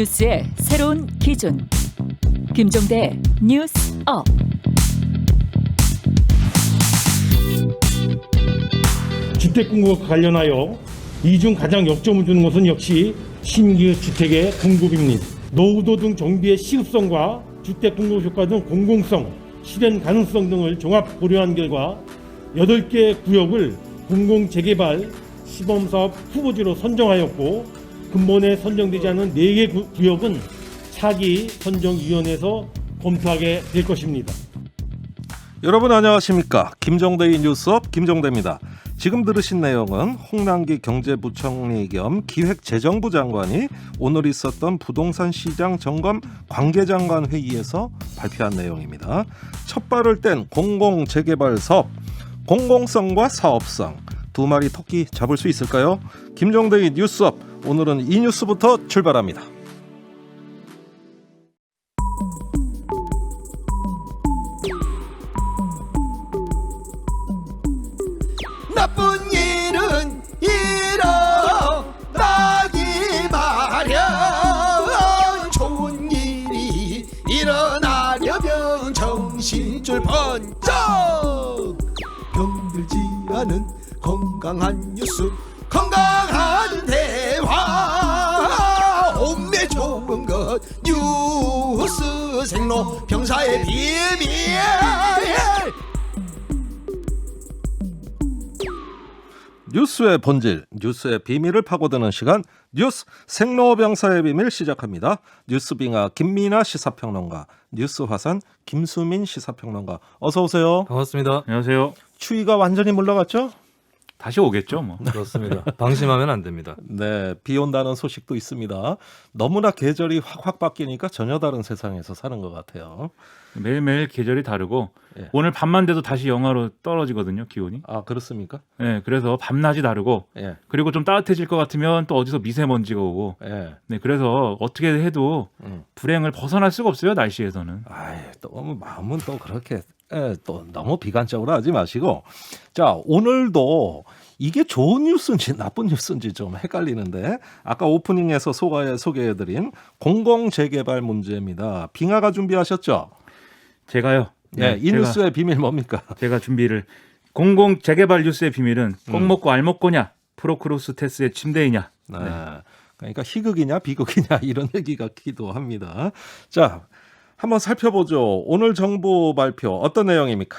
뉴스의 새로운 기준. 김종대 뉴스 업. 주택 공급과 관련하여 이중 가장 역점을 두는 것은 역시 신규 주택의 공급입니다. 노후도 등 정비의 시급성과 주택 공급 효과 등 공공성, 실현 가능성 등을 종합 고려한 결과 8개 구역을 공공 재개발 시범사업 후보지로 선정하였고 근본에 선정되지 않은 4개 구- 구역은 차기 선정위원회에서 검토하게 될 것입니다. 여러분 안녕하십니까 김정대의 뉴스업 김정대입니다. 지금 들으신 내용은 홍남기 경제부총리 겸 기획재정부 장관이 오늘 있었던 부동산 시장 점검 관계장관 회의에서 발표한 내용입니다. 첫 발을 뗀 공공 재개발 사업 공공성과 사업성 두 마리 토끼 잡을 수 있을까요? 김정대의 뉴스업 오늘은 이 뉴스부터 출발합니다. 나쁜 일은 일어나기 마련 좋은 일이 일어나려면 정신줄 번쩍 병들지 않은 건강한 뉴스 건강한 대화 몸에 좋은 것 뉴스 생로 병사의 비밀 뉴스의 본질, 뉴스의 비밀을 파고드는 시간, 뉴스 생로병사의 비밀 시작합니다. 뉴스빙아 김민아 시사평론가, 뉴스화산 김수민 시사평론가, 어서 오세요. 반갑습니다. 안녕하세요. 추위가 완전히 물러갔죠? 다시 오겠죠, 뭐. 그렇습니다. 방심하면 안 됩니다. 네, 비 온다는 소식도 있습니다. 너무나 계절이 확확 바뀌니까 전혀 다른 세상에서 사는 것 같아요. 매일매일 계절이 다르고 예. 오늘 밤만 돼도 다시 영하로 떨어지거든요, 기온이. 아 그렇습니까? 네, 그래서 밤낮이 다르고 예, 그리고 좀 따뜻해질 것 같으면 또 어디서 미세먼지가 오고 예. 네, 그래서 어떻게 해도 음. 불행을 벗어날 수가 없어요, 날씨에서는. 아이, 너무 마음은 또 그렇게 에, 또 너무 비관적으로 하지 마시고 자 오늘도 이게 좋은 뉴스인지 나쁜 뉴스인지 좀 헷갈리는데 아까 오프닝에서 소가에 소개해드린 공공 재개발 문제입니다. 빙하가 준비하셨죠? 제가요. 네, 이 제가, 뉴스의 비밀 뭡니까? 제가 준비를 공공 재개발 뉴스의 비밀은 꼭 음. 먹고 알 먹고냐, 프로크로스 테스의 침대이냐. 네. 그러니까 희극이냐 비극이냐 이런 얘기 같기도 합니다. 자, 한번 살펴보죠. 오늘 정부 발표 어떤 내용입니까?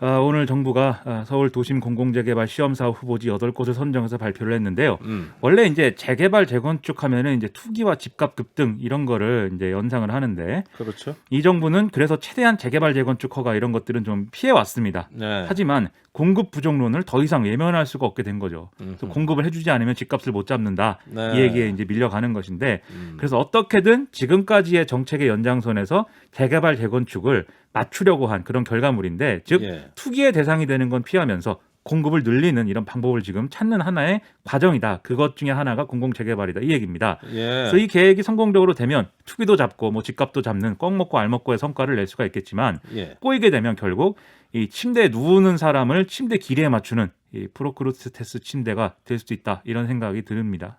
아, 오늘 정부가 아, 서울 도심 공공재개발 시험 사업 후보지 8곳을 선정해서 발표를 했는데요. 음. 원래 이제 재개발 재건축 하면은 이제 투기와 집값 급등 이런 거를 이제 연상을 하는데 그렇죠. 이 정부는 그래서 최대한 재개발 재건축 허가 이런 것들은 좀 피해 왔습니다. 네. 하지만 공급 부족론을 더 이상 외면할 수가 없게 된 거죠. 그래서. 공급을 해주지 않으면 집값을 못 잡는다 네. 이 얘기에 이제 밀려가는 것인데 음. 그래서 어떻게든 지금까지의 정책의 연장선에서 재개발 재건축을 맞추려고 한 그런 결과물인데 즉 예. 투기의 대상이 되는 건 피하면서 공급을 늘리는 이런 방법을 지금 찾는 하나의 과정이다. 그것 중에 하나가 공공 재개발이다. 이 얘기입니다. 예. 그래서 이 계획이 성공적으로 되면 투기도 잡고 뭐 집값도 잡는 꽉 먹고 알 먹고의 성과를 낼 수가 있겠지만 예. 꼬이게 되면 결국 이 침대에 누우는 사람을 침대 길이에 맞추는 이 프로크루스테스 침대가 될 수도 있다. 이런 생각이 듭니다.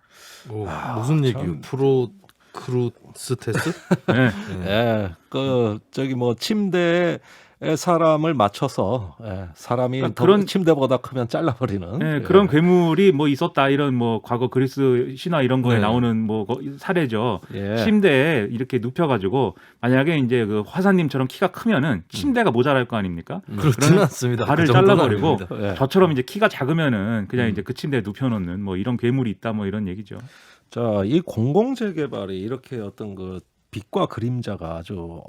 오, 아, 무슨 참. 얘기요? 프로 크루스 테스? 네. 예, 그 저기 뭐 침대에 사람을 맞춰서 예, 사람이 그러니까 더 그런- 침대보다 크면 잘라버리는 네, 예. 그런 괴물이 뭐 있었다 이런 뭐 과거 그리스 신화 이런 거에 네. 나오는 뭐 거- 사례죠. 예. 침대에 이렇게 눕혀가지고 만약에 이제 그 화사님처럼 키가 크면은 침대가 모자랄 거 아닙니까? 그렇지는 그러면 않습니다. 발을 그 정도는 잘라버리고 아닙니다. 예. 저처럼 이제 키가 작으면은 그냥 음. 이제 그 침대에 눕혀놓는 뭐 이런 괴물이 있다 뭐 이런 얘기죠. 자, 이 공공 재개발이 이렇게 어떤 그 빛과 그림자가 아주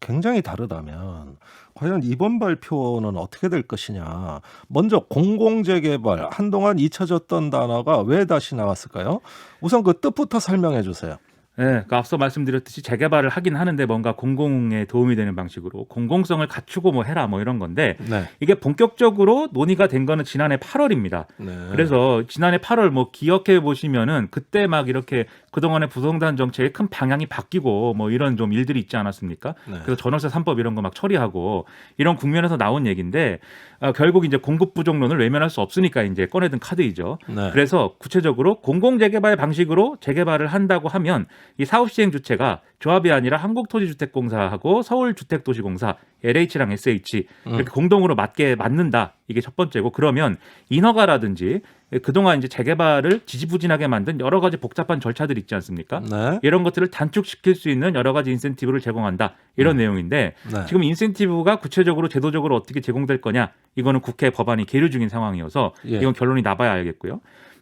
굉장히 다르다면 과연 이번 발표는 어떻게 될 것이냐. 먼저 공공 재개발 한동안 잊혀졌던 단어가 왜 다시 나왔을까요? 우선 그 뜻부터 설명해 주세요. 네, 그 앞서 말씀드렸듯이 재개발을 하긴 하는데 뭔가 공공에 도움이 되는 방식으로 공공성을 갖추고 뭐 해라 뭐 이런 건데 네. 이게 본격적으로 논의가 된 거는 지난해 8월입니다. 네. 그래서 지난해 8월 뭐 기억해 보시면은 그때 막 이렇게 그동안의 부동산 정책의 큰 방향이 바뀌고 뭐 이런 좀 일들이 있지 않았습니까? 네. 그래서 전월세 3법 이런 거 막 처리하고 이런 국면에서 나온 얘기인데 아, 결국 이제 공급 부족론을 외면할 수 없으니까 이제 꺼내든 카드이죠. 네. 그래서 구체적으로 공공 재개발 방식으로 재개발을 한다고 하면 이 사업 시행 주체가 조합이 아니라 한국토지주택공사하고 서울주택도시공사 LH랑 SH 이렇게 공동으로 맞게 맞는다. 이게 첫 번째고 그러면 인허가라든지 그동안 이제 재개발을 지지부진하게 만든 여러 가지 복잡한 절차들 있지 않습니까? 네. 이런 것들을 단축시킬 수 있는 여러 가지 인센티브를 제공한다. 이런 내용인데 네. 지금 인센티브가 구체적으로 제도적으로 어떻게 제공될 거냐 이거는 국회 법안이 계류 중인 상황이어서 예. 이건 결론이 나봐야 알겠고요.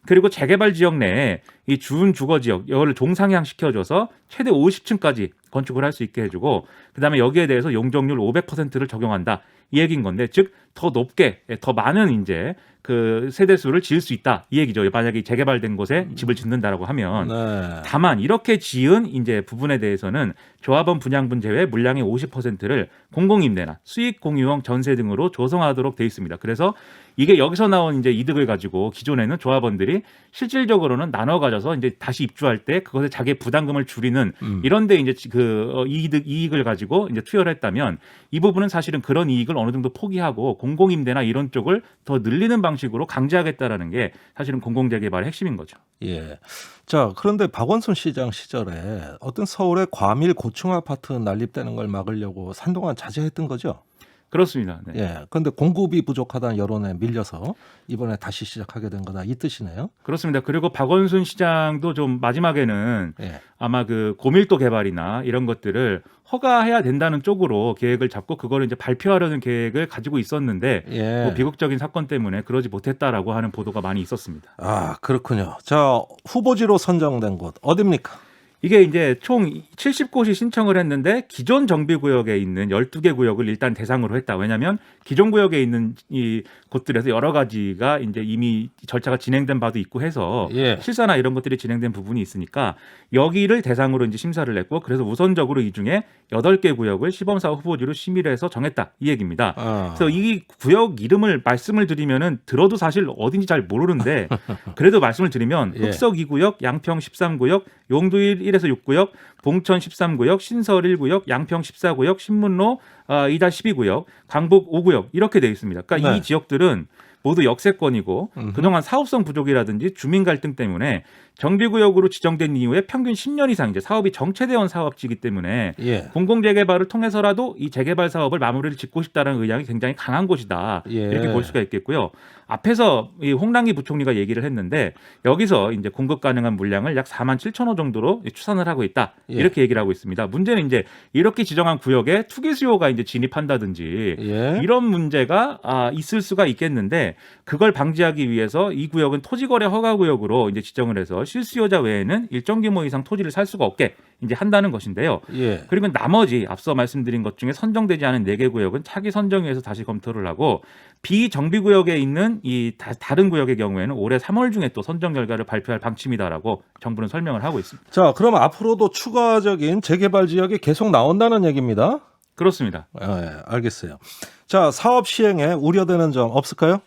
그리고 재개발 지역 내에 이준 주거 지역 이거를 종상향 시켜줘서 최대 50층까지 건축을 할 수 있게 해주고 그다음에 여기에 대해서 용적률 500%를 적용한다 이 얘기인 건데 즉 더 높게 더 많은 이제 그 세대 수를 지을 수 있다 이 얘기죠. 만약에 재개발된 곳에 집을 짓는다라고 하면 네. 다만 이렇게 지은 이제 부분에 대해서는 조합원 분양분 제외 물량의 50%를 공공임대나 수익 공유형 전세 등으로 조성하도록 돼 있습니다. 그래서 이게 여기서 나온 이제 이득을 가지고 기존에는 조합원들이 실질적으로는 나눠 가져서 이제 다시 입주할 때 그것에 자기의 부담금을 줄이는 음. 이런데 이제 그 어, 이득 이익을 가지고 이제 투여를 했다면 이 부분은 사실은 그런 이익을 어느 정도 포기하고 공공임대나 이런 쪽을 더 늘리는 방식으로 강제하겠다라는 게 사실은 공공재개발의 핵심인 거죠. 예. 자, 그런데 박원순 시장 시절에 어떤 서울의 과밀 고층 아파트 난립되는 걸 막으려고 한동안 자제했던 거죠. 그렇습니다. 네. 예. 그런데 공급이 부족하다는 여론에 밀려서 이번에 다시 시작하게 된 거다 이 뜻이네요. 그렇습니다. 그리고 박원순 시장도 좀 마지막에는 예. 아마 그 고밀도 개발이나 이런 것들을 허가해야 된다는 쪽으로 계획을 잡고 그거를 이제 발표하려는 계획을 가지고 있었는데 예. 뭐 비극적인 사건 때문에 그러지 못했다라고 하는 보도가 많이 있었습니다. 아, 그렇군요. 자, 후보지로 선정된 곳 어딥니까? 이게 이제 총 70곳이 신청을 했는데 기존 정비 구역에 있는 12개 구역을 일단 대상으로 했다. 왜냐하면 기존 구역에 있는 이 곳들에서 여러 가지가 이제 이미 절차가 진행된 바도 있고 해서 예. 실사나 이런 것들이 진행된 부분이 있으니까 여기를 대상으로 이제 심사를 했고 그래서 우선적으로 이 중에 8개 구역을 시범사업 후보지로 심의를 해서 정했다 이 얘기입니다. 아. 그래서 이 구역 이름을 말씀을 드리면은 들어도 사실 어딘지 잘 모르는데 그래도 말씀을 드리면 예. 흑석 2구역, 양평 13구역, 용두 1 7에서 6구역, 봉천 13구역, 신설 1구역, 양평 14구역, 신문로 어, 2-12구역, 강북 5구역 이렇게 되어 있습니다. 그러니까 네. 이 지역들은 모두 역세권이고 음흠. 그동안 사업성 부족이라든지 주민 갈등 때문에 정비구역으로 지정된 이후에 평균 10년 이상 이제 사업이 정체되어 온 사업지이기 때문에 예. 공공재개발을 통해서라도 이 재개발 사업을 마무리를 짓고 싶다는 의향이 굉장히 강한 곳이다. 예. 이렇게 볼 수가 있겠고요. 앞에서 이 홍남기 부총리가 얘기를 했는데 여기서 이제 공급 가능한 물량을 약 4만 7천 호 정도로 추산을 하고 있다. 예. 이렇게 얘기를 하고 있습니다. 문제는 이제 이렇게 지정한 구역에 투기 수요가 이제 진입한다든지 예. 이런 문제가 아, 있을 수가 있겠는데 그걸 방지하기 위해서 이 구역은 토지거래 허가 구역으로 이제 지정을 해서 실수요자 외에는 일정 규모 이상 토지를 살 수가 없게 이제 한다는 것인데요. 예. 그리고 나머지 앞서 말씀드린 것 중에 선정되지 않은 네 개 구역은 차기 선정위에서 다시 검토를 하고 비정비 구역에 있는 이 다, 다른 구역의 경우에는 올해 3월 중에 또 선정 결과를 발표할 방침이다라고 정부는 설명을 하고 있습니다. 자, 그럼 앞으로도 추가적인 재개발 지역이 계속 나온다는 얘기입니다. 그렇습니다. 아, 예, 알겠어요. 자, 사업 시행에 우려되는 점 없을까요?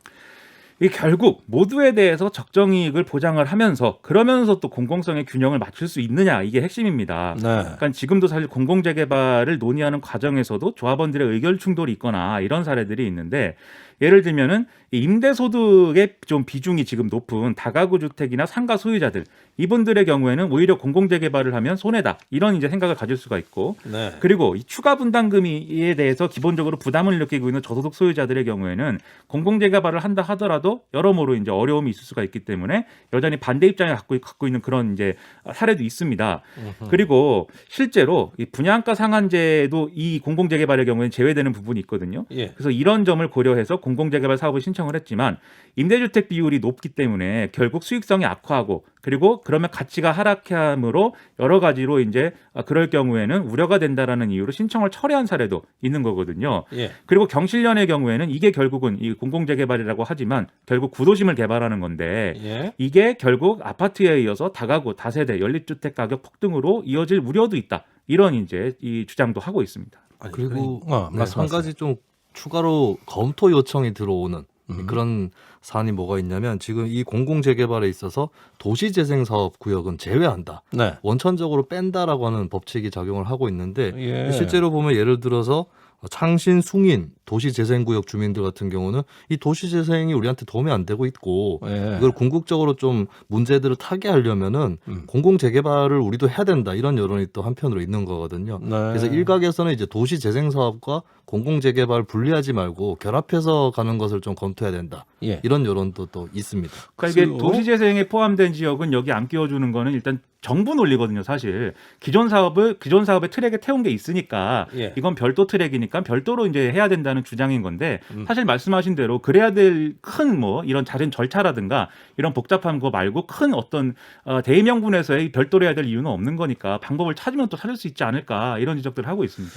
이 결국 모두에 대해서 적정 이익을 보장을 하면서 그러면서 또 공공성의 균형을 맞출 수 있느냐 이게 핵심입니다. 네. 그러니까 지금도 사실 공공 재개발을 논의하는 과정에서도 조합원들의 의견 충돌이 있거나 이런 사례들이 있는데 예를 들면은 이 임대소득의 좀 비중이 지금 높은 다가구 주택이나 상가 소유자들 이분들의 경우에는 오히려 공공재개발을 하면 손해다 이런 이제 생각을 가질 수가 있고 네. 그리고 이 추가 분담금에 대해서 기본적으로 부담을 느끼고 있는 저소득 소유자들의 경우에는 공공재개발을 한다 하더라도 여러모로 이제 어려움이 있을 수가 있기 때문에 여전히 반대 입장을 갖고, 갖고 있는 그런 이제 사례도 있습니다. 그리고 실제로 이 분양가 상한제도 이 공공재개발의 경우에는 제외되는 부분이 있거든요. 예. 그래서 이런 점을 고려해서 공공재개발 사업을 신청을 했지만 임대주택 비율이 높기 때문에 결국 수익성이 악화하고 그리고 그러면 가치가 하락함으로 여러 가지로 이제 아, 그럴 경우에는 우려가 된다라는 이유로 신청을 철회한 사례도 있는 거거든요. 예. 그리고 경실련의 경우에는 이게 결국은 이 공공재개발이라고 하지만 결국 구도심을 개발하는 건데 예. 이게 결국 아파트에 이어서 다가구, 다세대, 연립주택 가격 폭등으로 이어질 우려도 있다. 이런 이제 이 주장도 하고 있습니다. 아니, 그리고 어, 네, 한. 가지 좀 추가로 검토 요청이 들어오는 음. 그런 사안이 뭐가 있냐면 지금 이 공공 재개발에 있어서 도시 재생 사업 구역은 제외한다. 네. 원천적으로 뺀다라고 하는 법칙이 작용을 하고 있는데 예. 실제로 보면 예를 들어서 창신, 숭인 도시재생구역 주민들 같은 경우는 이 도시재생이 우리한테 도움이 안 되고 있고 예. 이걸 궁극적으로 좀 문제들을 타개하려면은 음. 공공재개발을 우리도 해야 된다 이런 여론이 또 한편으로 있는 거거든요. 네. 그래서 일각에서는 이제 도시재생 사업과 공공재개발 분리하지 말고 결합해서 가는 것을 좀 검토해야 된다 예. 이런 여론도 또 있습니다. 그러니까 이게. 도시재생에 포함된 지역은 여기 안 끼워주는 거는 일단 정부 논리거든요, 사실. 기존 사업을 기존 사업의 트랙에 태운 게 있으니까 예. 이건 별도 트랙이니까 별도로 이제 해야 된다는 주장인 건데 음. 사실 말씀하신 대로 그래야 될 큰 뭐 이런 다른 절차라든가 이런 복잡한 거 말고 큰 어떤 어, 대의명분에서의 별도로 해야 될 이유는 없는 거니까 방법을 찾으면 또 찾을 수 있지 않을까 이런 지적들을 하고 있습니다.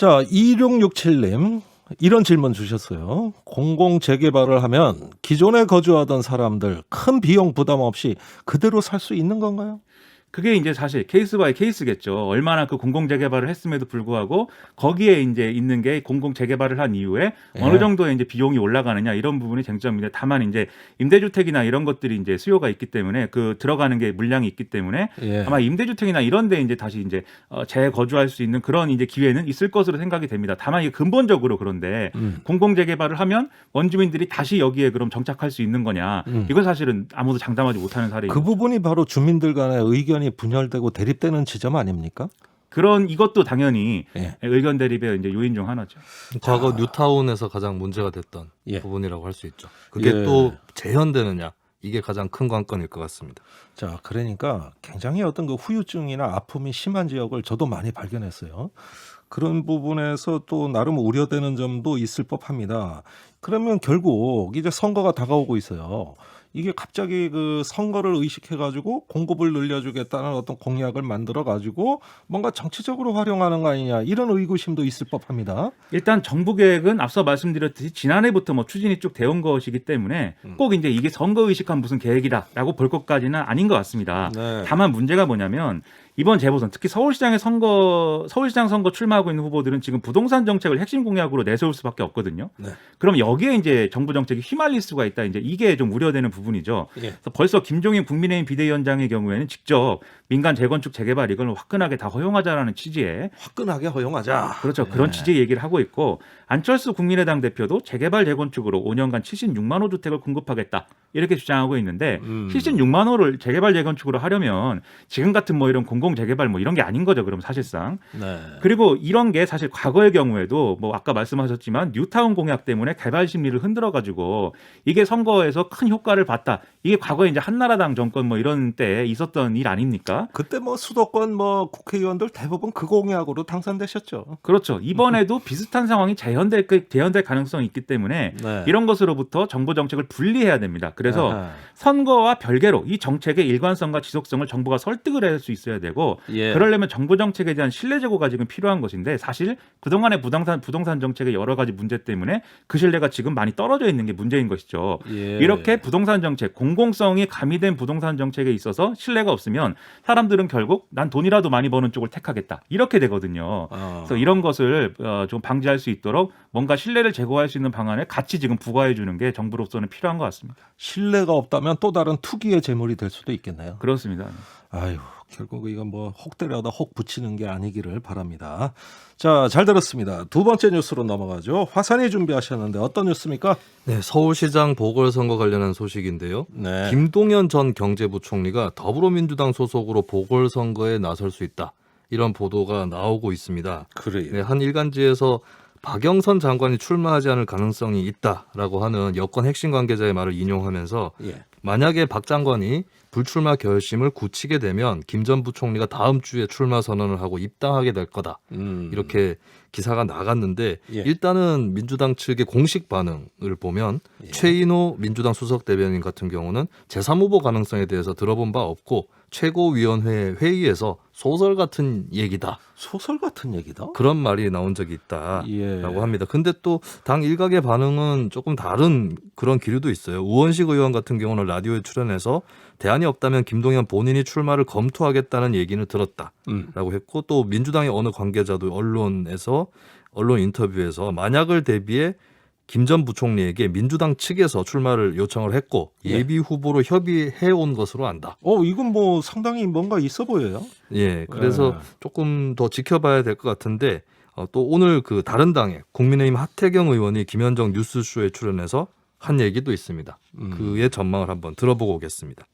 자, 2667님 이런 질문 주셨어요. 공공 재개발을 하면 기존에 거주하던 사람들 큰 비용 부담 없이 그대로 살 수 있는 건가요? 그게 이제 사실 케이스 바이 케이스겠죠. 얼마나 그 공공 재개발을 했음에도 불구하고 거기에 이제 있는 게 공공 재개발을 한 이후에 예. 어느 정도의 이제 비용이 올라가느냐 이런 부분이 쟁점인데 다만 이제 임대주택이나 이런 것들이 이제 수요가 있기 때문에 그 들어가는 게 물량이 있기 때문에 예. 아마 임대주택이나 이런 데 이제 다시 이제 어, 재거주할 수 있는 그런 이제 기회는 있을 것으로 생각이 됩니다. 다만 이게 근본적으로 그런데 음. 공공 재개발을 하면 원주민들이 다시 여기에 그럼 정착할 수 있는 거냐? 음. 이건 사실은 아무도 장담하지 못하는 사례입니다. 그 부분이 바로 주민들 간의 의견 이 분열되고 대립되는 지점 아닙니까? 그런 이것도 당연히 예. 의견 대립의 이제 요인 중 하나죠. 과거 뉴타운에서 가장 문제가 됐던 예. 부분이라고 할 수 있죠. 그게 예. 또 재현되느냐 이게 가장 큰 관건일 것 같습니다. 자, 그러니까 굉장히 어떤 그 후유증이나 아픔이 심한 지역을 저도 많이 발견했어요. 그런 부분에서 또 나름 우려되는 점도 있을 법합니다. 그러면 결국 이제 선거가 다가오고 있어요. 이게 갑자기 그 선거를 의식해 가지고 공급을 늘려주겠다는 어떤 공약을 만들어 가지고 뭔가 정치적으로 활용하는 거 아니냐 이런 의구심도 있을 법합니다. 일단 정부 계획은 앞서 말씀드렸듯이 지난해부터 뭐 추진이 쭉 되온 것이기 때문에 음. 꼭 이제 이게 선거 의식한 무슨 계획이다라고 볼 것까지는 아닌 것 같습니다. 네. 다만 문제가 뭐냐면 이번 재보선 특히 서울시장의 선거 서울시장 선거 출마하고 있는 후보들은 지금 부동산 정책을 핵심 공약으로 내세울 수밖에 없거든요. 네. 그럼 여기에 이제 정부 정책이 휘말릴 수가 있다. 이제 이게 좀 우려되는 부분이죠. 예. 그래서 벌써 김종인 국민의힘 비대위원장의 경우에는 직접 민간 재건축 재개발 이걸 화끈하게 다 허용하자라는 취지의 화끈하게 허용하자. 그렇죠. 그런 네. 취지의 얘기를 하고 있고 안철수 국민의당 대표도 재개발 재건축으로 5년간 76만 호 주택을 공급하겠다 이렇게 주장하고 있는데 음. 76만 호를 재개발 재건축으로 하려면 지금 같은 뭐 이런 공공 재개발 뭐 이런 게 아닌 거죠. 그럼 사실상 네. 그리고 이런 게 사실 과거의 경우에도 뭐 아까 말씀하셨지만 뉴타운 공약 때문에 개발 심리를 흔들어 가지고 이게 선거에서 큰 효과를 봤다. 이게 과거에 이제 한나라당 정권 뭐 이런 때 있었던 일 아닙니까? 그때 뭐 수도권 뭐 국회의원들 대부분 그 공약으로 당선되셨죠. 그렇죠. 이번에도 비슷한 상황이 재현될 그- 재현될 가능성이 있기 때문에 네. 이런 것으로부터 정부 정책을 분리해야 됩니다. 그래서 아하. 선거와 별개로 이 정책의 일관성과 지속성을 정부가 설득을 할 수 있어야 되고 예. 그러려면 정부 정책에 대한 신뢰 제고가 지금 필요한 것인데 사실 그동안의 부동산 부동산 정책의 여러 가지 문제 때문에 그 신뢰가 지금 많이 떨어져 있는 게 문제인 것이죠. 예. 이렇게 부동산 정책, 공공성이 가미된 부동산 정책에 있어서 신뢰가 없으면 사람들은 결국 난 돈이라도 많이 버는 쪽을 택하겠다. 이렇게 되거든요. 어. 그래서 이런 것을 어, 좀 방지할 수 있도록 뭔가 신뢰를 제고할 수 있는 방안을 같이 지금 부과해 주는 게 정부로서는 필요한 것 같습니다. 신뢰가 없다면 또 다른 투기의 제물이 될 수도 있겠네요. 그렇습니다. 아유, 결국 이건 뭐혹 때려다 혹 붙이는 게 아니기를 바랍니다. 자, 잘 들었습니다. 두 번째 뉴스로 넘어가죠. 화산이 준비하셨는데 어떤 뉴스입니까? 네, 서울시장 보궐선거 관련한 소식인데요. 네. 김동연 전 경제부총리가 더불어민주당 소속으로 보궐선거에 나설 수 있다. 이런 보도가 나오고 있습니다. 그래요. 네, 한 일간지에서 박영선 장관이 출마하지 않을 가능성이 있다라고 하는 여권 핵심 관계자의 말을 인용하면서 예. 만약에 박 장관이 불출마 결심을 굳히게 되면 김 전 부총리가 다음 주에 출마 선언을 하고 입당하게 될 거다. 음. 이렇게 기사가 나갔는데 예. 일단은 민주당 측의 공식 반응을 보면 예. 최인호 민주당 수석 대변인 같은 경우는 제3후보 가능성에 대해서 들어본 바 없고 최고위원회 회의에서 소설 같은 얘기다 소설 같은 얘기다. 그런 말이 나온 적이 있다라고 예. 합니다. 근데 또 당 일각의 반응은 조금 다른 그런 기류도 있어요. 우원식 의원 같은 경우는 라디오에 출연해서 대안이 없다면 김동연 본인이 출마를 검토하겠다는 얘기는 들었다. 음. 라고 했고 또 민주당의 어느 관계자도 언론에서 언론 인터뷰에서 만약을 대비해 김 전 부총리에게 민주당 측에서 출마를 요청을 했고 예. 예비 후보로 협의해 온 것으로 안다. 어, 이건 뭐 상당히 뭔가 있어 보여요. 예, 그래서 네. 조금 더 지켜봐야 될 것 같은데 어, 또 오늘 그 다른 당의 국민의힘 하태경 의원이 김현정 뉴스쇼에 출연해서 한 얘기도 있습니다. 음. 그의 전망을 한번 들어보고 오겠습니다.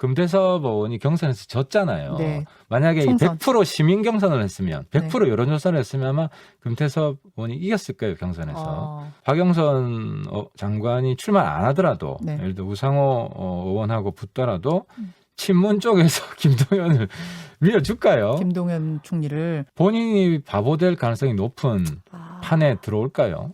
금태섭 의원이 경선에서 졌잖아요. 네. 만약에 이 총선. 100% 시민 경선을 했으면, 100% 네. 여론조사를 했으면 아마 금태섭 의원이 이겼을 거예요 경선에서. 어, 박영선 어, 장관이 출마 안 하더라도, 네. 예를 들어 우상호 어, 의원하고 붙더라도 음. 친문 쪽에서 김동연을 밀어줄까요? 김동연 총리를 본인이 바보 될 가능성이 높은 아, 판에 들어올까요?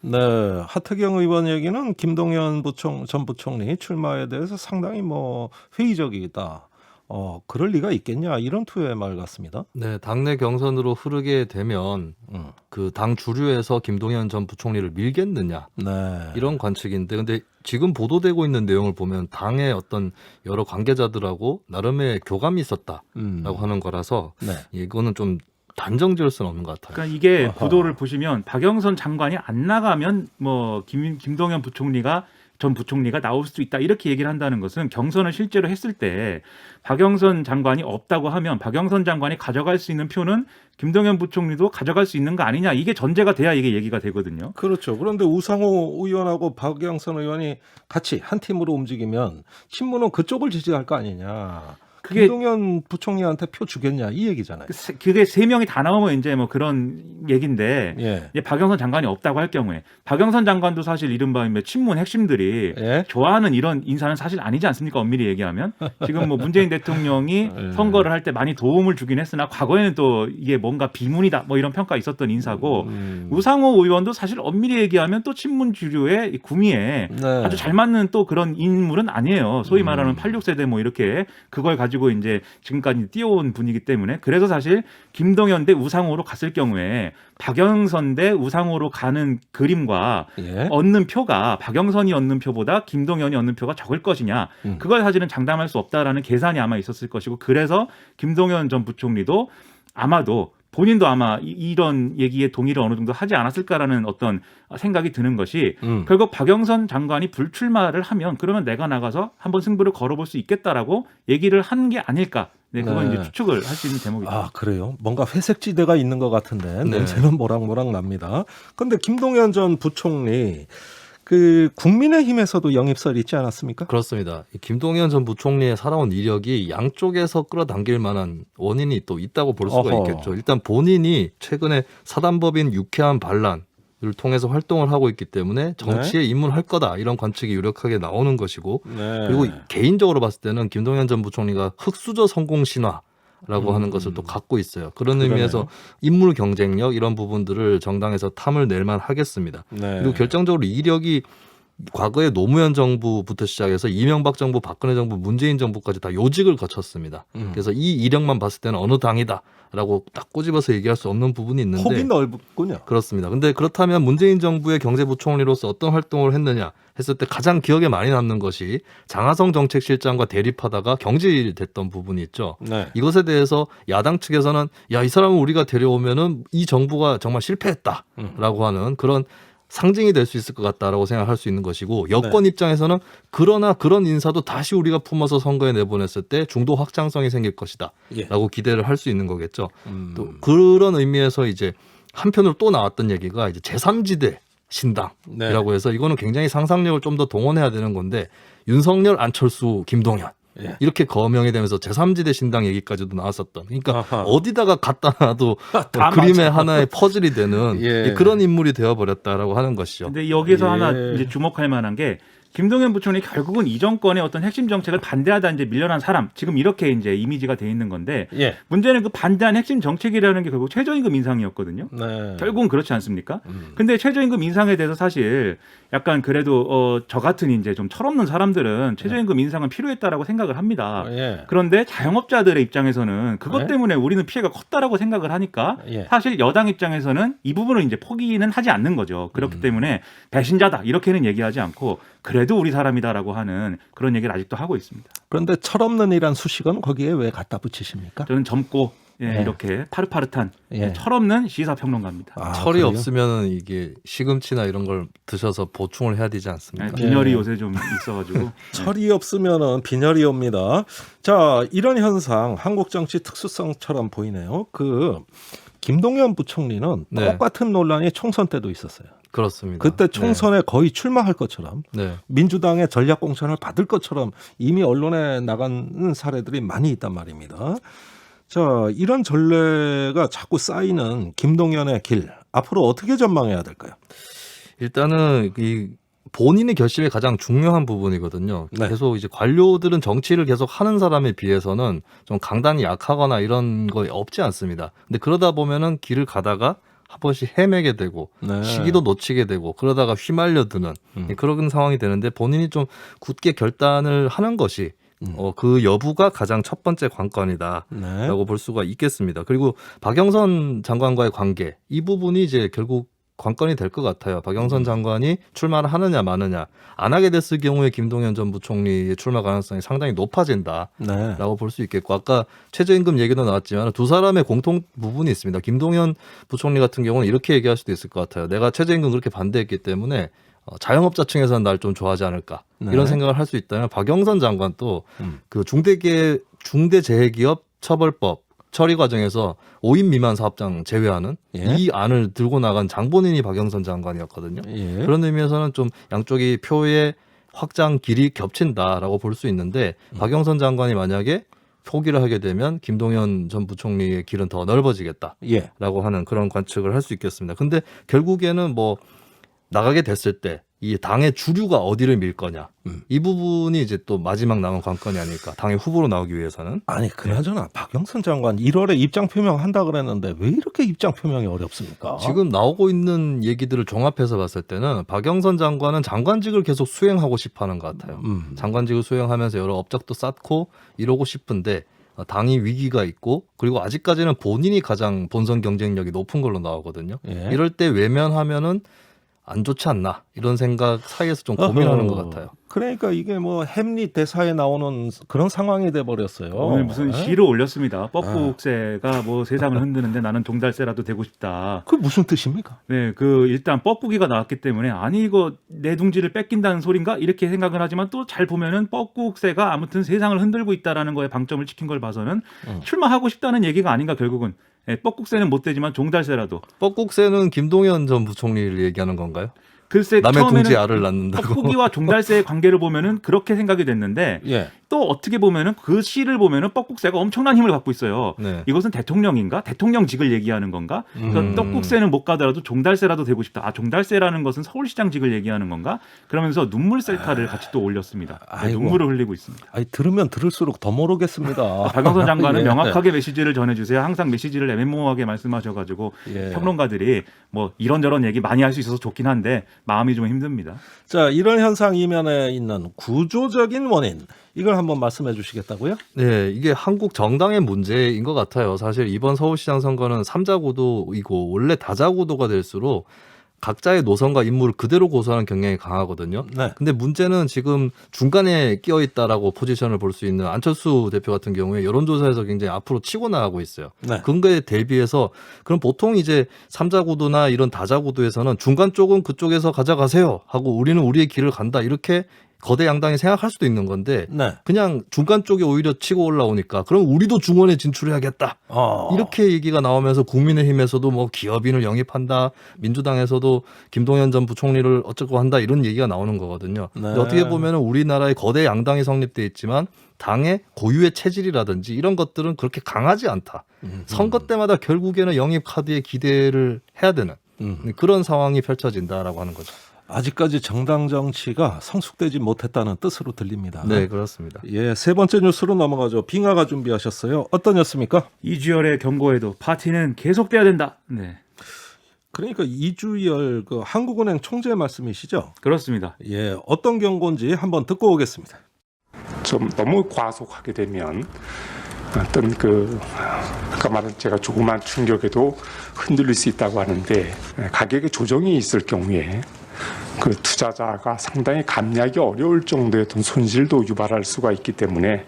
네, 하태경 의원 얘기는 김동연 부총 전 부총리 출마에 대해서 상당히 뭐 회의적이다. 어, 그럴 리가 있겠냐 이런 투의 말 같습니다. 네, 당내 경선으로 흐르게 되면 음. 그 당 주류에서 김동연 전 부총리를 밀겠느냐 네. 이런 관측인데 근데 지금 보도되고 있는 내용을 보면 당의 어떤 여러 관계자들하고 나름의 교감이 있었다라고 음. 하는 거라서 네. 이거는 좀 단정 지을 수는 없는 것 같아요. 그러니까 이게 아하. 보도를 보시면 박영선 장관이 안 나가면 뭐 김, 김동연 부총리가 전 부총리가 나올 수 있다 이렇게 얘기를 한다는 것은 경선을 실제로 했을 때 박영선 장관이 없다고 하면 박영선 장관이 가져갈 수 있는 표는 김동연 부총리도 가져갈 수 있는 거 아니냐 이게 전제가 돼야 이게 얘기가 되거든요. 그렇죠. 그런데 우상호 의원하고 박영선 의원이 같이 한 팀으로 움직이면 친문은 그쪽을 지지할 거 아니냐. 그게- 김동연 부총리한테 표 주겠냐 이 얘기잖아요. 그 세- 그게 세 명이 다 나오면 이제 뭐 그런 얘기인데 예. 이제 박영선 장관이 없다고 할 경우에 박영선 장관도 사실 이른바 뭐 친문 핵심들이 예. 좋아하는 이런 인사는 사실 아니지 않습니까? 엄밀히 얘기하면 지금 뭐 문재인 대통령이 예. 선거를 할 때 많이 도움을 주긴 했으나 과거에는 또 이게 뭔가 비문이다 뭐 이런 평가 있었던 인사고 음. 우상호 의원도 사실 엄밀히 얘기하면 또 친문 주류의 이 구미에 네. 아주 잘 맞는 또 그런 인물은 아니에요. 소위 음. 말하는 86세대 뭐 이렇게 그걸 가지고 이제 지금까지 뛰어온 분이기 때문에 그래서 사실 김동연 대 우상호로 갔을 경우에 박영선 대 우상호로 가는 그림과 예. 얻는 표가 박영선이 얻는 표보다 김동연이 얻는 표가 적을 것이냐 음. 그걸 사실은 장담할 수 없다라는 계산이 아마 있었을 것이고 그래서 김동연 전 부총리도 아마도 본인도 아마 이- 이런 얘기에 동의를 어느 정도 하지 않았을까라는 어떤 생각이 드는 것이 음. 결국 박영선 장관이 불출마를 하면 그러면 내가 나가서 한번 승부를 걸어볼 수 있겠다라고 얘기를 한 게 아닐까. 네, 그건 네. 이제 추측을 할 수 있는 대목이죠. 아 그래요? 뭔가 회색 지대가 있는 것 같은데 네. 냄새는 모락모락 납니다. 근데 김동연 전 부총리 그 국민의힘에서도 영입설 있지 않았습니까? 그렇습니다. 이 김동연 전 부총리의 살아온 이력이 양쪽에서 끌어당길 만한 원인이 또 있다고 볼 수가 어허. 있겠죠. 일단 본인이 최근에 사단법인 유쾌한 반란을 통해서 활동을 하고 있기 때문에 정치에 입문할 거다 이런 관측이 유력하게 나오는 것이고 네. 그리고 개인적으로 봤을 때는 김동연 전 부총리가 흑수저 성공 신화 라고 음. 하는 것을 또 갖고 있어요. 그런 그러네요. 의미에서 인물 경쟁력 이런 부분들을 정당에서 탐을 낼만 하겠습니다. 네. 그리고 결정적으로 이력이 과거에 노무현 정부부터 시작해서 이명박 정부, 박근혜 정부, 문재인 정부까지 다 요직을 거쳤습니다. 음. 그래서 이 이력만 봤을 때는 어느 당이다라고 딱 꼬집어서 얘기할 수 없는 부분이 있는데 폭이 넓군요. 그렇습니다. 근데 그렇다면 문재인 정부의 경제부총리로서 어떤 활동을 했느냐 했을 때 가장 기억에 많이 남는 것이 장하성 정책실장과 대립하다가 경질됐던 부분이 있죠. 네. 이것에 대해서 야당 측에서는 야 이 사람을 우리가 데려오면은 이 정부가 정말 실패했다라고 하는 그런 상징이 될 수 있을 것 같다라고 생각할 수 있는 것이고 여권 네. 입장에서는 그러나 그런 인사도 다시 우리가 품어서 선거에 내보냈을 때 중도 확장성이 생길 것이다라고 예. 기대를 할 수 있는 거겠죠. 음. 또 그런 의미에서 이제 한편으로 또 나왔던 얘기가 이제 제3지대 신당이라고 네. 해서 이거는 굉장히 상상력을 좀 더 동원해야 되는 건데 윤석열, 안철수, 김동연 예. 이렇게 거명이 되면서 제3지대 신당 얘기까지도 나왔었던. 그러니까 아하. 어디다가 갖다 놔도 다 그림의 하나의 퍼즐이 되는 예. 그런 인물이 되어버렸다라고 하는 것이죠. 근데 여기서 예. 하나 이제 주목할 만한 게 김동연 부총리 결국은 이 정권의 어떤 핵심 정책을 반대하다 이제 밀려난 사람 지금 이렇게 이제 이미지가 돼 있는 건데 예. 문제는 그 반대한 핵심 정책이라는 게 결국 최저임금 인상이었거든요. 네. 결국은 그렇지 않습니까? 음. 근데 최저임금 인상에 대해서 사실 약간 그래도 어, 저 같은 이제 좀 철없는 사람들은 최저임금 인상은 필요했다라고 생각을 합니다. 예. 그런데 자영업자들의 입장에서는 그것 네. 때문에 우리는 피해가 컸다라고 생각을 하니까 예. 사실 여당 입장에서는 이 부분을 이제 포기는 하지 않는 거죠. 그렇기 음. 때문에 배신자다 이렇게는 얘기하지 않고 그래도 우리 사람이다라고 하는 그런 얘기를 아직도 하고 있습니다. 그런데 철없는 이란 수식은 거기에 왜 갖다 붙이십니까? 저는 젊고 예, 네. 이렇게 파릇파릇한 예. 철없는 시사평론가입니다. 아, 철이 그래요? 없으면 이게 시금치나 이런 걸 드셔서 보충을 해야 되지 않습니까? 예, 빈혈이 네. 요새 좀 있어가지고 철이 없으면은 빈혈이 옵니다. 자, 이런 현상 한국 정치 특수성처럼 보이네요. 그 김동연 부총리는 네. 똑같은 논란이 총선 때도 있었어요. 그렇습니다. 그때 총선에 거의 출마할 것처럼 네. 민주당의 전략 공천을 받을 것처럼 이미 언론에 나간 사례들이 많이 있단 말입니다. 자, 이런 전례가 자꾸 쌓이는 김동연의 길 앞으로 어떻게 전망해야 될까요? 일단은 이 본인의 결심이 가장 중요한 부분이거든요. 네. 계속 이제 관료들은 정치를 계속 하는 사람에 비해서는 좀 강단이 약하거나 이런 거 없지 않습니다. 근데 그러다 보면은 길을 가다가 한 번씩 헤매게 되고 네. 시기도 놓치게 되고 그러다가 휘말려드는 음. 그런 상황이 되는데 본인이 좀 굳게 결단을 하는 것이 음. 어, 그 여부가 가장 첫 번째 관건이다. 네. 라고 볼 수가 있겠습니다. 그리고 박영선 장관과의 관계 이 부분이 이제 결국 관건이 될 것 같아요. 음. 박영선 장관이 출마를 하느냐 마느냐 안 하게 됐을 경우에 김동연 전 부총리의 출마 가능성이 상당히 높아진다라고 네. 볼수 있겠고 아까 최저임금 얘기도 나왔지만 두 사람의 공통 부분이 있습니다. 김동연 부총리 같은 경우는 이렇게 얘기할 수도 있을 것 같아요. 내가 최저임금 그렇게 반대했기 때문에 어, 자영업자층에서는 날 좀 좋아하지 않을까 네. 이런 생각을 할 수 있다면 박영선 장관 또 음. 그 중대계 중대재해기업 처벌법 처리 과정에서 5인 미만 사업장 제외하는 예. 이 안을 들고 나간 장본인이 박영선 장관이었거든요. 예. 그런 의미에서는 좀 양쪽이 표의 확장 길이 겹친다라고 볼 수 있는데 음. 박영선 장관이 만약에 포기를 하게 되면 김동연 전 부총리의 길은 더 넓어지겠다라고 예. 하는 그런 관측을 할 수 있겠습니다. 근데 결국에는 뭐 나가게 됐을 때 이 당의 주류가 어디를 밀 거냐 음. 이 부분이 이제 또 마지막 남은 관건이 아닐까 당의 후보로 나오기 위해서는 아니 그나저나 박영선 장관 1월에 입장 표명 한다 그랬는데 왜 이렇게 입장 표명이 어렵습니까? 지금 나오고 있는 얘기들을 종합해서 봤을 때는 박영선 장관은 장관직을 계속 수행하고 싶어하는 것 같아요. 음. 장관직을 수행하면서 여러 업적도 쌓고 이러고 싶은데 어, 당이 위기가 있고 그리고 아직까지는 본인이 가장 본선 경쟁력이 높은 걸로 나오거든요. 예. 이럴 때 외면하면은 안 좋지 않나 이런 생각 사이에서 좀 고민하는 것 어허. 같아요. 그러니까 이게 뭐 햄릿 대사에 나오는 그런 상황이 돼 버렸어요. 오늘 무슨 예? 시를 올렸습니다. 뻐꾸새가 뭐 세상을 흔드는데 나는 종달새라도 되고 싶다. 그 무슨 뜻입니까? 네, 그 일단 뻐꾸기가 나왔기 때문에 아니 이거 내 둥지를 뺏긴다는 소린가 이렇게 생각을 하지만 또 잘 보면은 뻐꾸새가 아무튼 세상을 흔들고 있다라는 거에 방점을 찍힌 걸 봐서는 음. 출마하고 싶다는 얘기가 아닌가 결국은 예, 뻐꾸새는 못 되지만 종달새라도 뻐꾹새는 김동연 전 부총리를 얘기하는 건가요? 글쎄 남의 둥지 처음에는 알을 낳는다고. 뻐꾸기와 종달새의 관계를 보면은 그렇게 생각이 됐는데 예. 또 어떻게 보면은 그 시를 보면은 뻐꾸새가 엄청난 힘을 갖고 있어요. 네. 이것은 대통령인가? 대통령직을 얘기하는 건가? 그러니까 음. 떡국새는 못 가더라도 종달새라도 되고 싶다. 아, 종달새라는 것은 서울시장직을 얘기하는 건가? 그러면서 눈물 셀카를 같이 또 올렸습니다. 네. 눈물을 흘리고 있습니다. 아니 들으면 들을수록 더 모르겠습니다. 박영선 장관은 예. 명확하게 메시지를 전해주세요. 항상 메시지를 애매모호하게 말씀하셔가지고 예. 평론가들이 뭐 이런저런 얘기 많이 할 수 있어서 좋긴 한데 마음이 좀 힘듭니다. 자 이런 현상 이면에 있는 구조적인 원인 이걸 한번 말씀해 주시겠다고요? 네, 이게 한국 정당의 문제인 것 같아요. 사실 이번 서울시장 선거는 삼자구도이고 원래 다자구도가 될수록 각자의 노선과 임무를 그대로 고수하는 경향이 강하거든요. 네. 근데 문제는 지금 중간에 끼어 있다라고 포지션을 볼 수 있는 안철수 대표 같은 경우에 여론조사에서 굉장히 앞으로 치고 나가고 있어요. 네. 근거에 대비해서 그럼 보통 이제 삼자구도나 이런 다자구도에서는 중간 쪽은 그쪽에서 가져가세요 하고 우리는 우리의 길을 간다 이렇게 거대 양당이 생각할 수도 있는 건데 네. 그냥 중간 쪽에 오히려 치고 올라오니까 그럼 우리도 중원에 진출해야겠다. 어. 이렇게 얘기가 나오면서 국민의힘에서도 뭐 기업인을 영입한다. 민주당에서도 김동연 전 부총리를 어쩌고 한다. 이런 얘기가 나오는 거거든요. 근데 네. 어떻게 보면은 우리나라의 거대 양당이 성립돼 있지만 당의 고유의 체질이라든지 이런 것들은 그렇게 강하지 않다. 음. 선거 때마다 결국에는 영입 카드에 기대를 해야 되는 음. 그런 상황이 펼쳐진다라고 하는 거죠. 아직까지 정당 정치가 성숙되지 못했다는 뜻으로 들립니다. 네, 그렇습니다. 예, 세 번째 뉴스로 넘어가죠. 빙하가 준비하셨어요. 어떤 뉴스입니까? 이주열의 경고에도 파티는 계속돼야 된다. 네, 그러니까 이주열 그 한국은행 총재 말씀이시죠? 그렇습니다. 예, 어떤 경고인지 한번 듣고 오겠습니다. 좀 너무 과속하게 되면 어떤 그 아까 말한 제가 조그만 충격에도 흔들릴 수 있다고 하는데 가격의 조정이 있을 경우에 그 투자자가 상당히 감내하기 어려울 정도의 어떤 손실도 유발할 수가 있기 때문에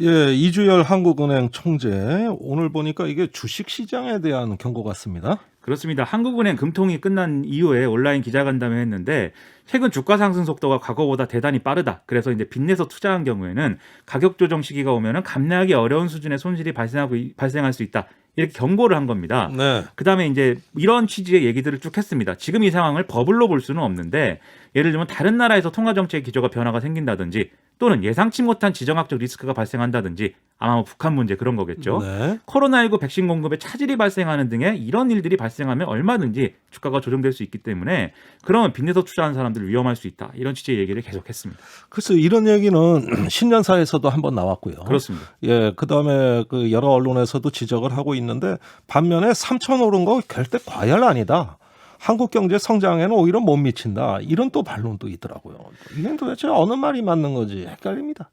예, 이주열 한국은행 총재 오늘 보니까 이게 주식 시장에 대한 경고 같습니다. 그렇습니다. 한국은행 금통이 끝난 이후에 온라인 기자간담회 했는데 최근 주가 상승 속도가 과거보다 대단히 빠르다. 그래서 이제 빚내서 투자한 경우에는 가격 조정 시기가 오면은 감내하기 어려운 수준의 손실이 발생하고 이- 발생할 수 있다. 이렇게 경고를 한 겁니다. 네. 그다음에 이제 이런 취지의 얘기들을 쭉 했습니다. 지금 이 상황을 버블로 볼 수는 없는데 예를 들면 다른 나라에서 통화 정책 기조가 변화가 생긴다든지 또는 예상치 못한 지정학적 리스크가 발생한다든지 아마 뭐 북한 문제 그런 거겠죠. 네. 코로나19 백신 공급에 차질이 발생하는 등의 이런 일들이 발생하면 얼마든지 주가가 조정될 수 있기 때문에 그러면 빚내서 투자하는 사람들 위험할 수 있다. 이런 취지의 얘기를 계속했습니다. 글쎄 이런 얘기는 신년사에서도 한번 나왔고요. 그렇습니다. 예, 그다음에 그 여러 언론에서도 지적을 하고 있는 데 반면에 3천 오른 거 절대 과열 아니다. 한국 경제 성장에는 오히려 못 미친다. 이런 또 반론도 있더라고요. 이게 도대체 어느 말이 맞는 건지 헷갈립니다.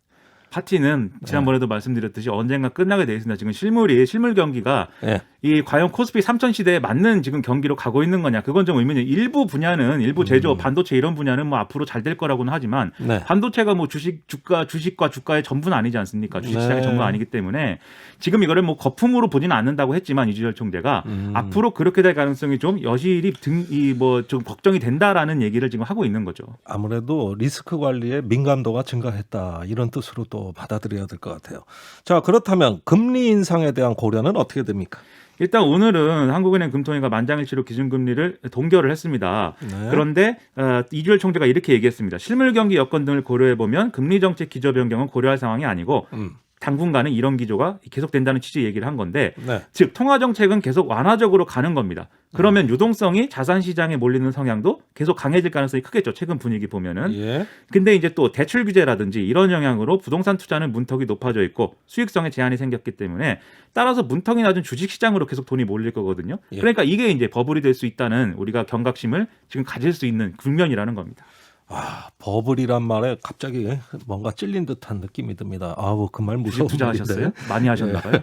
파티는 지난번에도 말씀드렸듯이 언젠가 끝나게 돼 있습니다. 지금 실물이 실물 경기가 예. 이 과연 코스피 3천 시대에 맞는 지금 경기로 가고 있는 거냐 그건 좀 의문이에요. 일부 분야는 일부 제조업, 반도체 이런 분야는 뭐 앞으로 잘 될 거라고는 하지만 네. 반도체가 뭐 주식 주가 주식과 주가의 전부는 아니지 않습니까? 주식 시장의 네. 전부는 아니기 때문에 지금 이거를 뭐 거품으로 보지는 않는다고 했지만 이주열 총재가 음. 앞으로 그렇게 될 가능성이 좀 여실히 등 이 뭐 좀 걱정이 된다라는 얘기를 지금 하고 있는 거죠. 아무래도 리스크 관리에 민감도가 증가했다. 이런 뜻으로 또 받아들여야 될 것 같아요. 자, 그렇다면 금리 인상에 대한 고려는 어떻게 됩니까? 일단 오늘은 한국은행 금통위가 만장일치로 기준금리를 동결을 했습니다. 네. 그런데 어, 이주열 총재가 이렇게 얘기했습니다. 실물 경기 여건 등을 고려해 보면 금리 정책 기조 변경은 고려할 상황이 아니고 음. 당분간은 이런 기조가 계속된다는 취지의 얘기를 한 건데 네. 즉 통화 정책은 계속 완화적으로 가는 겁니다. 그러면 유동성이 자산 시장에 몰리는 성향도 계속 강해질 가능성이 크겠죠. 최근 분위기 보면은. 예. 근데 이제 또 대출 규제라든지 이런 영향으로 부동산 투자는 문턱이 높아져 있고 수익성에 제한이 생겼기 때문에 따라서 문턱이 낮은 주식 시장으로 계속 돈이 몰릴 거거든요. 예. 그러니까 이게 이제 버블이 될 수 있다는 우리가 경각심을 지금 가질 수 있는 국면이라는 겁니다. 아, 버블이란 말에 갑자기 뭔가 찔린 듯한 느낌이 듭니다. 아우, 그 말 무서운 투자하셨어요? 많이 하셨나 봐요.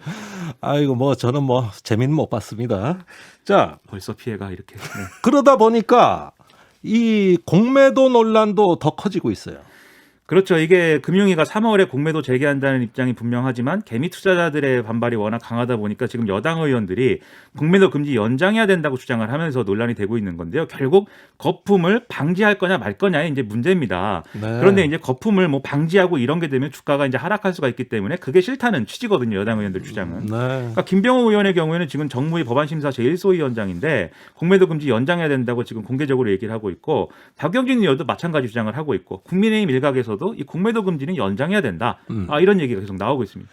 아이고, 뭐 저는 뭐 재미는 못 봤습니다. 자, 벌써 피해가 이렇게. 네. 그러다 보니까 이 공매도 논란도 더 커지고 있어요. 그렇죠. 이게 금융위가 3월에 공매도 재개한다는 입장이 분명하지만 개미 투자자들의 반발이 워낙 강하다 보니까 지금 여당 의원들이 공매도 금지 연장해야 된다고 주장을 하면서 논란이 되고 있는 건데요. 결국 거품을 방지할 거냐 말 거냐의 이제 문제입니다. 네. 그런데 이제 거품을 뭐 방지하고 이런 게 되면 주가가 이제 하락할 수가 있기 때문에 그게 싫다는 취지거든요. 여당 의원들 주장은. 네. 그러니까 김병호 의원의 경우에는 지금 정무위 법안심사 제1소위원장인데 공매도 금지 연장해야 된다고 지금 공개적으로 얘기를 하고 있고 박영진 의원도 마찬가지 주장을 하고 있고 국민의힘 일각에서도 이 공매도 금지는 연장해야 된다. 음. 아, 이런 얘기가 계속 나오고 있습니다.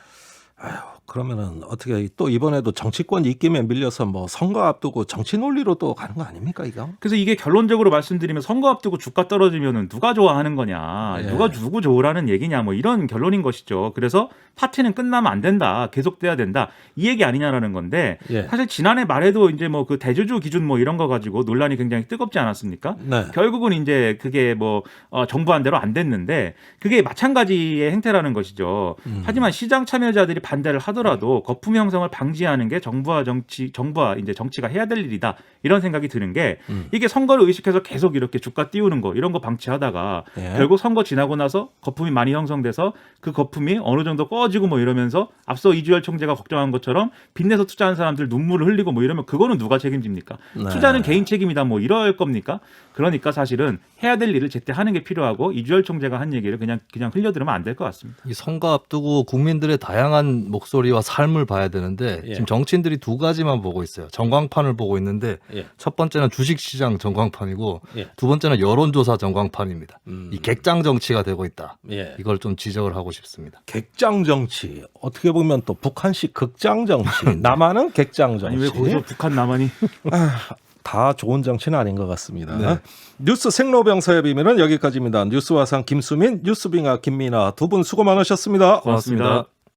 그러면은 어떻게 또 이번에도 정치권 입김에 밀려서 뭐 선거 앞두고 정치 논리로 또 가는 거 아닙니까 이거? 그래서 이게 결론적으로 말씀드리면 선거 앞두고 주가 떨어지면은 누가 좋아하는 거냐, 예. 누가 누구 좋으라는 얘기냐, 뭐 이런 결론인 것이죠. 그래서 파티는 끝나면 안 된다, 계속돼야 된다 이 얘기 아니냐라는 건데 예. 사실 지난해 말에도 이제 뭐 그 대주주 기준 뭐 이런 거 가지고 논란이 굉장히 뜨겁지 않았습니까? 네. 결국은 이제 그게 뭐 어, 정부한 대로 안 됐는데 그게 마찬가지의 행태라는 것이죠. 음. 하지만 시장 참여자들이 반대를 하더 라도 거품 형성을 방지하는 게 정부와 정치 정부와 이제 정치가 해야 될 일이다 이런 생각이 드는 게 음. 이게 선거를 의식해서 계속 이렇게 주가 띄우는 거 이런 거 방치하다가 예. 결국 선거 지나고 나서 거품이 많이 형성돼서 그 거품이 어느 정도 꺼지고 뭐 이러면서 앞서 이주열 총재가 걱정한 것처럼 빚내서 투자한 사람들 눈물을 흘리고 뭐 이러면 그거는 누가 책임집니까? 네. 투자는 개인 책임이다 뭐 이럴 겁니까? 그러니까 사실은 해야 될 일을 제때 하는 게 필요하고 이주열 총재가 한 얘기를 그냥 그냥 흘려들으면 안 될 것 같습니다. 이 선거 앞두고 국민들의 다양한 목소리 와 삶을 봐야 되는데 예. 지금 정치인들이 두 가지만 보고 있어요. 전광판을 보고 있는데 예. 첫 번째는 주식시장 전광판이고 예. 두 번째는 여론조사 전광판입니다. 음. 이 객장 정치가 되고 있다. 예. 이걸 좀 지적을 하고 싶습니다. 객장 정치 어떻게 보면 또 북한식 극장 정치 남한은 객장 정치 아니 왜 거기서 북한 남한이 다 좋은 정치는 아닌 것 같습니다. 네. 뉴스 생로병사의 비밀은 여기까지입니다. 뉴스와상 김수민, 뉴스빙아 김민아 두 분 수고 많으셨습니다. 고맙습니다.